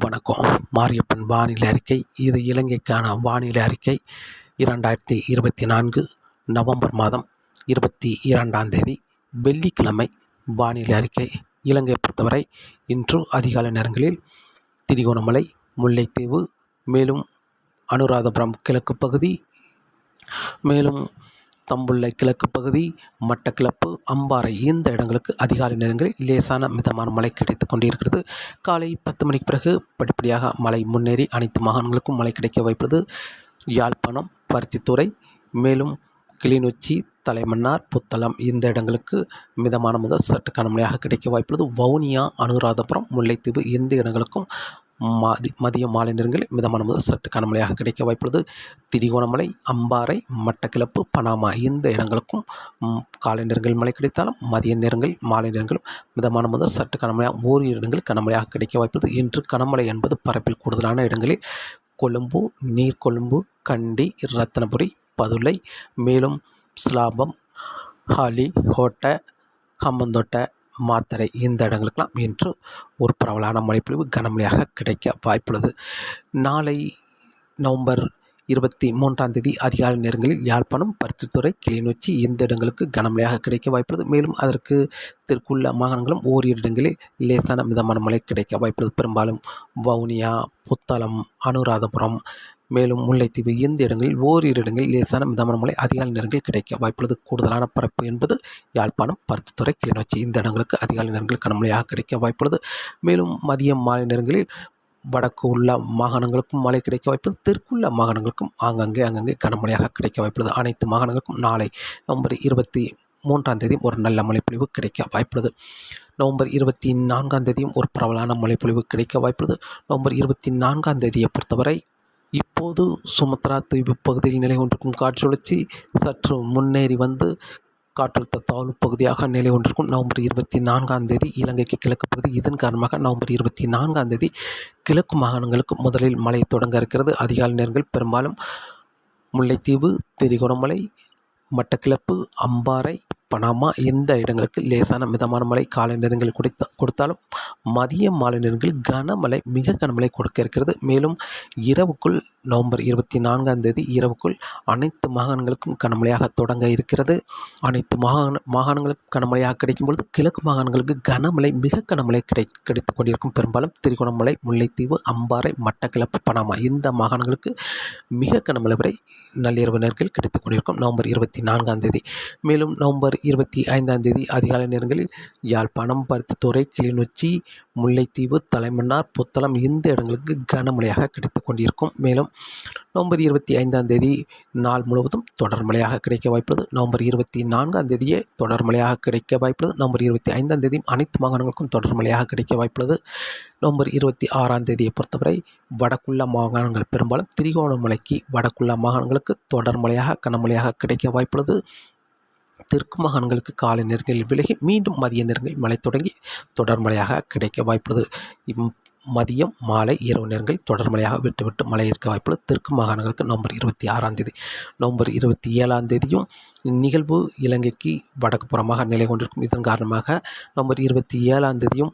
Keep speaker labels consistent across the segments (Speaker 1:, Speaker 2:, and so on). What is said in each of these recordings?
Speaker 1: வணக்கம். மாரியப்பன் வானிலை அறிக்கை. இது இலங்கைக்கான வானிலை அறிக்கை. இரண்டாயிரத்தி இருபத்தி நான்கு நவம்பர் மாதம் இருபத்தி இரண்டாம் தேதி வெள்ளிக்கிழமை வானிலை அறிக்கை. இலங்கை பொறுத்தவரை இன்று அதிகாலை நேரங்களில் திரிகோணமலை முல்லைத்தீவு மேலும் அனுராதபுரம் கிழக்கு பகுதி மேலும் தம்புள்ளை கிழக்கு பகுதி மட்டக்கிளப்பு அம்பாறை இந்த இடங்களுக்கு அதிகாலை நேரங்களில் லேசான மிதமான மழை கிடைத்து கொண்டிருக்கிறது. காலை பத்து மணிக்கு பிறகு படிப்படியாக மழை முன்னேறி அனைத்து மாகாணங்களுக்கும் மழை கிடைக்க வாய்ப்புள்ளது. யாழ்ப்பாணம் பருத்தித்துறை மேலும் கிளிநொச்சி தலைமன்னார் புத்தளம் இந்த இடங்களுக்கு மிதமான முதல் சற்று கனமழையாக கிடைக்க வாய்ப்புள்ளது. வவுனியா அனுராதபுரம் முல்லைத்தீவு இந்த இடங்களுக்கும் மதி மதியம் மாலை நேரங்களில் மிதமான முதல் சற்று கனமழையாக கிடைக்க வாய்ப்புள்ளது. திரிகோணமலை அம்பாறை மட்டக்கிளப்பு பனாமா இந்த இடங்களுக்கும் காலை நேரங்களில் மழை கிடைத்தாலும் மதிய நேரங்களில் மாலை நேரங்களும் மிதமான முதல் சற்று கனமழையாக ஓரிரு இடங்களில் கனமழையாக கிடைக்க வாய்ப்புள்ளது. இன்று கனமழை என்பது பரப்பில் கூடுதலான இடங்களில் கொழும்பு நீர்கொழும்பு கண்டி ரத்தனபுரி பதுளை மேலும் ஸ்லாபம் ஹாலி கோட்டை ஹம்மந்தோட்டை மாத்திரை இந்த இடங்களுக்கெல்லாம் இன்று ஒரு பரவலான மழைப்பொழிவு கனமழையாக கிடைக்க வாய்ப்புள்ளது. நாளை நவம்பர் இருபத்தி மூன்றாம் தேதி அதிகாலை நேரங்களில் யாழ்ப்பாணம் பருத்தித்துறை கிளிநொச்சி இந்த இடங்களுக்கு கனமழையாக கிடைக்க வாய்ப்புள்ளது. மேலும் அதற்கு தெற்குள்ள மாகாணங்களும் ஓரிரு இடங்களில் லேசான மிதமான மழை கிடைக்க வாய்ப்புள்ளது. பெரும்பாலும் வவுனியா புத்தளம் அனுராதபுரம் மேலும் முல்லைத்தீவு இந்த இடங்களில் ஓரிரு இடங்களில் லேசான மிதமான மழை அதிகாலை நேரங்களில் கிடைக்க வாய்ப்புள்ளது. கூடுதலான பரப்பு என்பது யாழ்ப்பாணம் பருத்தித்துறை கிளிநொச்சி இந்த இடங்களுக்கு அதிகாலை நேரங்களில் கனமழையாக கிடைக்க வாய்ப்புள்ளது. மேலும் மதியம் மாலை நேரங்களில் வடக்கு உள்ள மாகாணங்களுக்கும் மழை கிடைக்க வாய்ப்புள்ளது. தெற்குள்ள மாகாணங்களுக்கும் ஆங்கங்கே அங்கங்கே கனமழையாக கிடைக்க வாய்ப்புள்ளது. அனைத்து மாகாணங்களுக்கும் நாளை நவம்பர் இருபத்தி மூன்றாம் தேதியும் ஒரு நல்ல மழைப்பொழிவு கிடைக்க வாய்ப்புள்ளது. நவம்பர் இருபத்தி நான்காம் தேதியும் ஒரு பரவலான மழைப்பொழிவு கிடைக்க வாய்ப்புள்ளது. நவம்பர் இருபத்தி நான்காம் தேதியை பொறுத்தவரை இப்போது சுமத்ரா தீவு பகுதியில் நிலை கொண்டிருக்கும் காற்றுழற்சி சற்று முன்னேறி வந்து காற்றழுத்த தாழ்வு பகுதியாக நிலை கொண்டிருக்கும். நவம்பர் இருபத்தி நான்காம் தேதி இலங்கைக்கு கிழக்கு பகுதி. இதன் காரணமாக நவம்பர் இருபத்தி நான்காம் தேதி கிழக்கு மாகாணங்களுக்கு முதலில் மழை தொடங்க இருக்கிறது. அதிகாலை நேரங்கள் பெரும்பாலும் முல்லைத்தீவு திரிகோணமலை மட்டக்கிளப்பு அம்பாறை பனாமா இந்த இடங்களுக்கு லேசான மிதமான மழை காலை நேரங்களில் கொடுத்த கொடுத்தாலும் மதிய மாலை நேரங்களில் கனமழை மிக கனமழை கொடுக்க இருக்கிறது. மேலும் இரவுக்குள் நவம்பர் இருபத்தி நான்காம் தேதி இரவுக்குள் அனைத்து மாகாணங்களுக்கும் கனமழையாக தொடங்க இருக்கிறது. அனைத்து மாகாண மாகாணங்களுக்கும் கனமழையாக கிடைக்கும் பொழுது கிழக்கு மாகாணங்களுக்கு கனமழை மிக கனமழை கிடை கிடைத்து கொண்டிருக்கும். பெரும்பாலும் திருகோணமலை முல்லைத்தீவு அம்பாறை மட்டக்கிளப்பு பனாமா இந்த மாகாணங்களுக்கு மிக கனமழை வரை நள்ளிரவு நேரங்கள் கிடைத்துக் கொண்டிருக்கும். நவம்பர் இருபத்தி நான்காம் தேதி. மேலும் நவம்பர் இருபத்தி ஐந்தாம் தேதி அதிகாலை நேரங்களில் யாழ்ப்பாணம் பருத்தித்துறை கிளிநொச்சி முல்லைத்தீவு தலைமன்னார் புத்தளம் இந்த இடங்களுக்கு கனமழையாக கிடைத்துக் கொண்டிருக்கும். மேலும் நவம்பர் இருபத்தி ஐந்தாம் தேதி நாள் முழுவதும் தொடர் மழையாக கிடைக்க வாய்ப்புள்ளது நவம்பர் இருபத்தி நான்காம் தேதியே தொடர் மழையாக கிடைக்க வாய்ப்புள்ளது நவம்பர் இருபத்தி ஐந்தாம் தேதியும் அனைத்து மாகாணங்களுக்கும் தொடர் மழையாக கிடைக்க வாய்ப்புள்ளது. நவம்பர் இருபத்தி ஆறாம் தேதியை பொறுத்தவரை வடக்குள்ள மாகாணங்கள் பெரும்பாலும் திரிகோணமலைக்கு வடக்குள்ள மாகாணங்களுக்கு தொடர் மழையாக கனமழையாக கிடைக்க வாய்ப்புள்ளது. தெற்கு மாகாணங்களுக்கு காலை நேரங்களில் விலகி மீண்டும் மதிய நேரங்களில் மழை தொடங்கி தொடர் மழையாக கிடைக்க வாய்ப்புள்ளது. மதியம் மாலை இரவு நேரங்களில் தொடர் மழையாக விட்டுவிட்டு மழை இருக்க வாய்ப்புள்ளது. தெற்கு மாகாணங்களுக்கு நவம்பர் இருபத்தி ஆறாம் தேதி நவம்பர் இருபத்தி ஏழாம் தேதியும் நிகழ்வு இலங்கைக்கு வடக்கு புறமாக நிலை கொண்டிருக்கும். இதன் காரணமாக நவம்பர் இருபத்தி ஏழாம் தேதியும்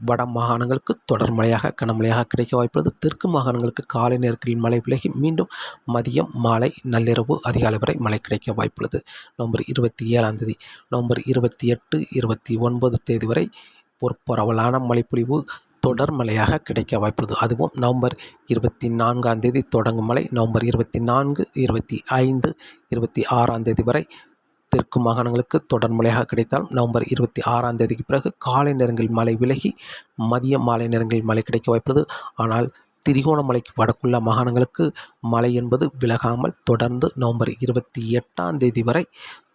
Speaker 1: வட மாகாணங்களுக்கு தொடர் மழையாக கனமழையாக கிடைக்க வாய்ப்புள்ளது. தெற்கு மாகாணங்களுக்கு காலை நேரத்தில் மழை விலகி மீண்டும் மதியம் மாலை நள்ளிரவு அதிகாலை வரை மழை கிடைக்க வாய்ப்புள்ளது. நவம்பர் இருபத்தி ஏழாம் தேதி நவம்பர் இருபத்தி எட்டு இருபத்தி ஒன்பது தேதி வரை ஒரு பரவலான மழைப்பொழிவு தொடர் மழையாக கிடைக்க வாய்ப்புள்ளது. அதுவும் நவம்பர் இருபத்தி நான்காம் தேதி தொடங்கும் மழை நவம்பர் இருபத்தி நான்கு இருபத்தி ஐந்து இருபத்தி ஆறாம் தேதி வரை தெற்கு மாகாணங்களுக்கு தொடர் மழையாக கிடைத்தால் நவம்பர் இருபத்தி ஆறாம் தேதிக்கு பிறகு காலை நேரங்களில் மழை விலகி மதிய மாலை நேரங்களில் மழை கிடைக்க வாய்ப்புள்ளது. ஆனால் திரிகோணமலைக்கு வடக்குள்ள மாகாணங்களுக்கு மழை என்பது விலகாமல் தொடர்ந்து நவம்பர் இருபத்தி எட்டாம் தேதி வரை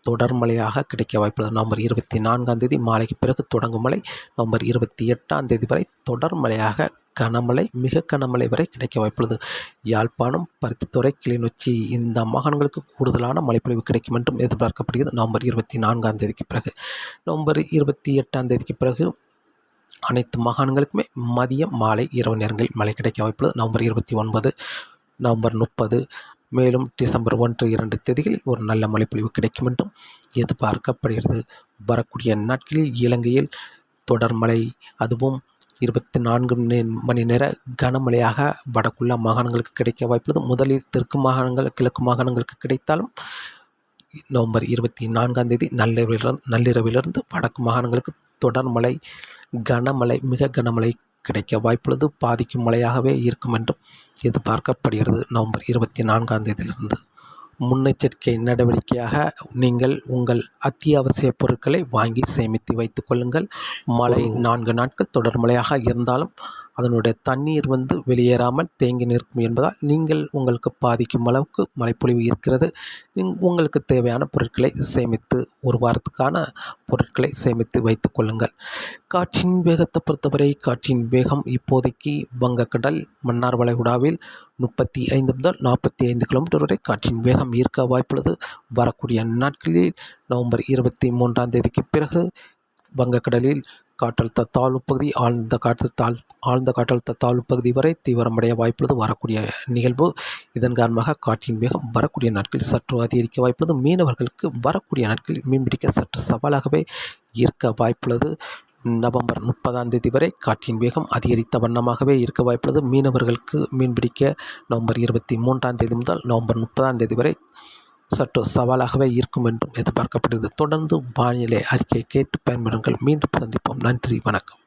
Speaker 1: தொடர் மழையாக கிடைக்க வாய்ப்புள்ளது. நவம்பர் இருபத்தி நான்காம் தேதி மாலைக்கு பிறகு தொடங்கும் மழை. நவம்பர் இருபத்தி எட்டாம் தேதி வரை தொடர் மழையாக கனமழை மிக கனமழை வரை கிடைக்க வாய்ப்புள்ளது. யாழ்ப்பாணம் பருத்தித்துறை கிளிநொச்சி இந்த மாகாணங்களுக்கு கூடுதலான மழைப்பொழிவு கிடைக்கும் என்றும் எதிர்பார்க்கப்படுகிறது. நவம்பர் இருபத்தி நான்காம் தேதிக்கு பிறகு. நவம்பர் இருபத்தி எட்டாம் தேதிக்கு பிறகு அனைத்து மாகாணங்களுக்குமே மதியம் மாலை இரவு நேரங்களில் மழை கிடைக்க வாய்ப்புள்ளது. நவம்பர் இருபத்தி ஒன்பது நவம்பர் முப்பது மேலும் டிசம்பர் ஒன்று இரண்டு தேதிகளில் ஒரு நல்ல மழைப்பொழிவு கிடைக்கும் என்றும் எதிர்பார்க்கப்படுகிறது. வரக்கூடிய நாட்களில் இலங்கையில் தொடர் மழை அதுவும் இருபத்தி நான்கு மணி நேர கனமழையாக வடக்குள்ள மாகாணங்களுக்கு கிடைக்க வாய்ப்புள்ளது. முதலில் தெற்கு மாகாணங்கள் கிழக்கு மாகாணங்களுக்கு கிடைத்தாலும் நவம்பர் இருபத்தி நான்காம் தேதி நள்ளிரவிலிருந்து நள்ளிரவிலிருந்து வடக்கு மாகாணங்களுக்கு தொடர் மழை கனமழை மிக கனமழை கிடைக்க வாய்ப்புள்ளது. பாதிக்கும் மழையாகவே இருக்கும் என்றும் எதிர்பார்க்கப்படுகிறது. நவம்பர் இருபத்தி நான்காம் தேதியிலிருந்து முன்னெச்சரிக்கை நடவடிக்கையாக நீங்கள் உங்கள் அத்தியாவசிய பொருட்களை வாங்கி சேமித்து வைத்துக் கொள்ளுங்கள். மழை நான்கு நாட்கள் தொடர் மழையாக இருந்தாலும் அதனுடைய தண்ணீர் வந்து வெளியேறாமல் தேங்கி நிற்கும் என்பதால் நீங்கள் உங்களுக்கு பாதிக்கும் அளவுக்கு மழைப்பொழிவு இருக்கிறது. உங்களுக்கு தேவையான பொருட்களை சேமித்து ஒரு வாரத்துக்கான பொருட்களை சேமித்து வைத்துக் கொள்ளுங்கள். காற்றின் வேகத்தை பொறுத்தவரை காற்றின் வேகம் இப்போதைக்கு வங்கக்கடல் மன்னார் வளைகுடாவில் முப்பத்தி ஐந்து முதல் நாற்பத்தி ஐந்து கிலோமீட்டர் வரை காற்றின் வேகம் இருக்க வாய்ப்புள்ளது. வரக்கூடிய நாட்களில் நவம்பர் இருபத்தி மூன்றாம் தேதிக்கு பிறகு வங்கக்கடலில் காற்றழுத்த தாழ்வு பகுதி ஆழ்ந்த காற்று தாழ் ஆழ்ந்த காற்றழுத்த தாழ்வு பகுதி வரை தீவிரமடைய வாய்ப்புள்ளது. வரக்கூடிய நிகழ்வு இதன் காரணமாக காற்றின் வேகம் வரக்கூடிய நாட்களில் சற்று அதிகரிக்க வாய்ப்புள்ளது. மீனவர்களுக்கு வரக்கூடிய நாட்களில் மீன்பிடிக்க சற்று சவாலாகவே இருக்க வாய்ப்புள்ளது. நவம்பர் முப்பதாம் தேதி வரை காற்றின் வேகம் அதிகரித்த வண்ணமாகவே இருக்க வாய்ப்புள்ளது. மீனவர்களுக்கு மீன்பிடிக்க நவம்பர் இருபத்தி மூன்றாம் தேதி முதல் நவம்பர் முப்பதாம் தேதி வரை சற்று சவாலாகவே இருக்கும் என்றும் எதிர்பார்க்கப்படுகிறது. தொடர்ந்து வானிலை அறிக்கையை கேட்டு பயன்பெறுங்கள் மீண்டும் சந்திப்போம். நன்றி. வணக்கம்.